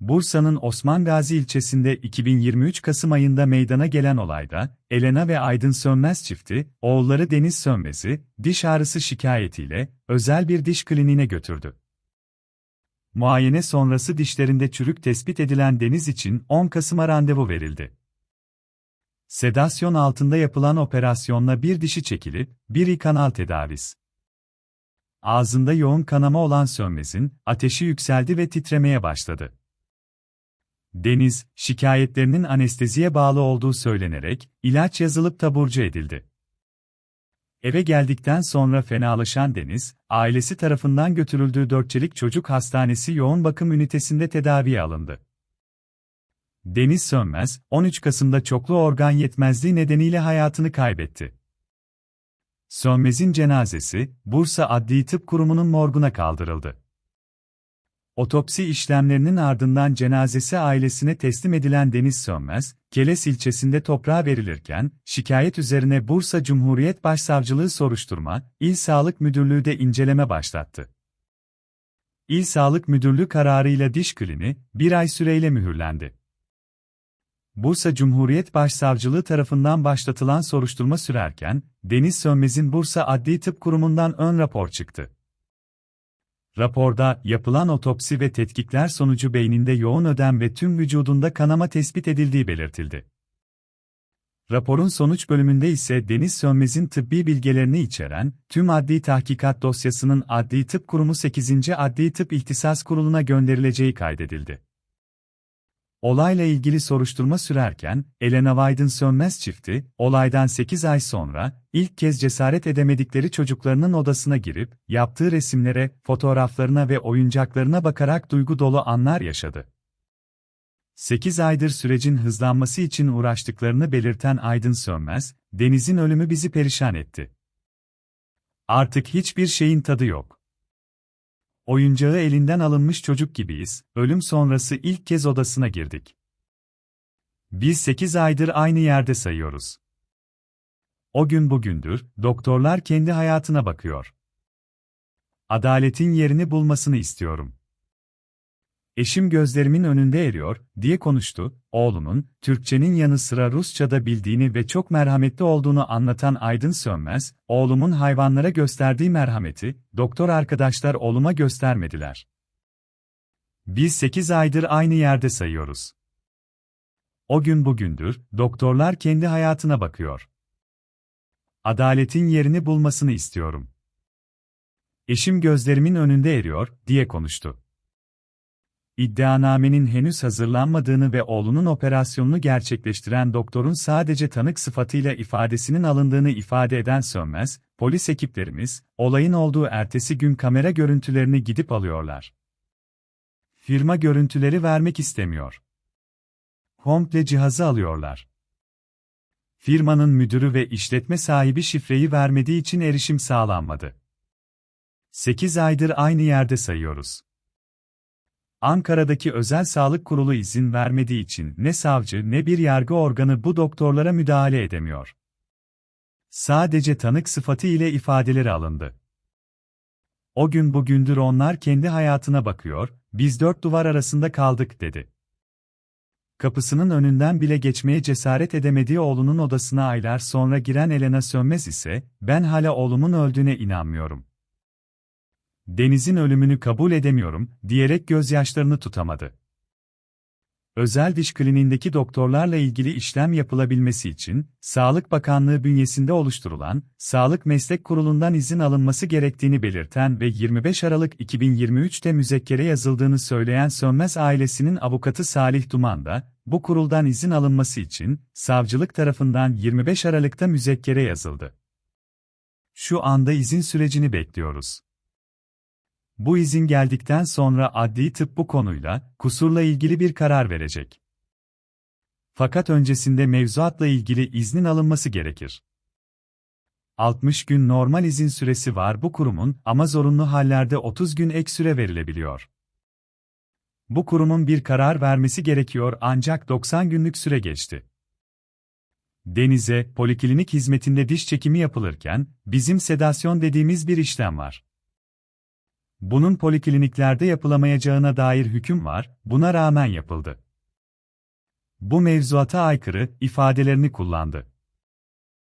Bursa'nın Osman Gazi ilçesinde 2023 Kasım ayında meydana gelen olayda, Elena ve Aydın Sönmez çifti, oğulları Deniz Sönmez'i, diş ağrısı şikayetiyle, özel bir diş kliniğine götürdü. Muayene sonrası dişlerinde çürük tespit edilen Deniz için 10 Kasım'a randevu verildi. Sedasyon altında yapılan operasyonla bir dişi çekilip, bir kanal tedavis. Ağzında yoğun kanama olan Sönmez'in, ateşi yükseldi ve titremeye başladı. Deniz, şikayetlerinin anesteziye bağlı olduğu söylenerek, ilaç yazılıp taburcu edildi. Eve geldikten sonra fenalaşan Deniz, ailesi tarafından götürüldüğü Dörtçelik Çocuk Hastanesi yoğun bakım ünitesinde tedaviye alındı. Deniz Sönmez, 13 Kasım'da çoklu organ yetmezliği nedeniyle hayatını kaybetti. Sönmez'in cenazesi, Bursa Adli Tıp Kurumu'nun morguna kaldırıldı. Otopsi işlemlerinin ardından cenazesi ailesine teslim edilen Deniz Sönmez, Keles ilçesinde toprağa verilirken, şikayet üzerine Bursa Cumhuriyet Başsavcılığı soruşturma, İl Sağlık Müdürlüğü de inceleme başlattı. İl Sağlık Müdürlüğü kararıyla diş klini, bir ay süreyle mühürlendi. Bursa Cumhuriyet Başsavcılığı tarafından başlatılan soruşturma sürerken, Deniz Sönmez'in Bursa Adli Tıp Kurumu'ndan ön rapor çıktı. Raporda, yapılan otopsi ve tetkikler sonucu beyninde yoğun ödem ve tüm vücudunda kanama tespit edildiği belirtildi. Raporun sonuç bölümünde ise Deniz Sönmez'in tıbbi bilgilerini içeren, tüm adli tahkikat dosyasının Adli Tıp Kurumu 8. Adli Tıp İhtisas Kurulu'na gönderileceği kaydedildi. Olayla ilgili soruşturma sürerken, Elena Wyden Sönmez çifti, olaydan 8 ay sonra, ilk kez cesaret edemedikleri çocuklarının odasına girip, yaptığı resimlere, fotoğraflarına ve oyuncaklarına bakarak duygu dolu anlar yaşadı. 8 aydır sürecin hızlanması için uğraştıklarını belirten Aydın Sönmez, Deniz'in ölümü bizi perişan etti. Artık hiçbir şeyin tadı yok. Oyuncağı elinden alınmış çocuk gibiyiz, ölüm sonrası ilk kez odasına girdik. Biz 8 aydır aynı yerde sayıyoruz. O gün bugündür, doktorlar kendi hayatına bakıyor. Adaletin yerini bulmasını istiyorum. Eşim gözlerimin önünde eriyor, diye konuştu, oğlunun, Türkçenin yanı sıra Rusça'da bildiğini ve çok merhametli olduğunu anlatan Aydın Sönmez, oğlumun hayvanlara gösterdiği merhameti, doktor arkadaşlar oğluma göstermediler. Biz 8 aydır aynı yerde sayıyoruz. O gün bugündür, doktorlar kendi hayatına bakıyor. Adaletin yerini bulmasını istiyorum. Eşim gözlerimin önünde eriyor, diye konuştu iddianamenin henüz hazırlanmadığını ve oğlunun operasyonunu gerçekleştiren doktorun sadece tanık sıfatıyla ifadesinin alındığını ifade eden Sönmez, polis ekiplerimiz, olayın olduğu ertesi gün kamera görüntülerini gidip alıyorlar. Firma görüntüleri vermek istemiyor. Komple cihazı alıyorlar. Firmanın müdürü ve işletme sahibi şifreyi vermediği için erişim sağlanmadı. 8 aydır aynı yerde sayıyoruz. Ankara'daki özel sağlık kurulu izin vermediği için ne savcı ne bir yargı organı bu doktorlara müdahale edemiyor. Sadece tanık sıfatı ile ifadeleri alındı. O gün bugündür onlar kendi hayatına bakıyor, biz dört duvar arasında kaldık dedi. Kapısının önünden bile geçmeye cesaret edemediği oğlunun odasına aylar sonra giren Elena Sönmez ise, ben hala oğlumun öldüğüne inanmıyorum. Deniz'in ölümünü kabul edemiyorum, diyerek gözyaşlarını tutamadı. Özel diş kliniğindeki doktorlarla ilgili işlem yapılabilmesi için, Sağlık Bakanlığı bünyesinde oluşturulan, Sağlık Meslek Kurulu'ndan izin alınması gerektiğini belirten ve 25 Aralık 2023'te müzekkere yazıldığını söyleyen Sönmez ailesinin avukatı Salih Duman da, bu kuruldan izin alınması için, savcılık tarafından 25 Aralık'ta müzekkere yazıldı. Şu anda izin sürecini bekliyoruz. Bu izin geldikten sonra adli tıp bu konuyla, kusurla ilgili bir karar verecek. Fakat öncesinde mevzuatla ilgili iznin alınması gerekir. 60 gün normal izin süresi var bu kurumun ama zorunlu hallerde 30 gün ek süre verilebiliyor. Bu kurumun bir karar vermesi gerekiyor ancak 90 günlük süre geçti. Denize, poliklinik hizmetinde diş çekimi yapılırken, bizim sedasyon dediğimiz bir işlem var. Bunun polikliniklerde yapılamayacağına dair hüküm var, buna rağmen yapıldı. Bu mevzuata aykırı ifadelerini kullandı.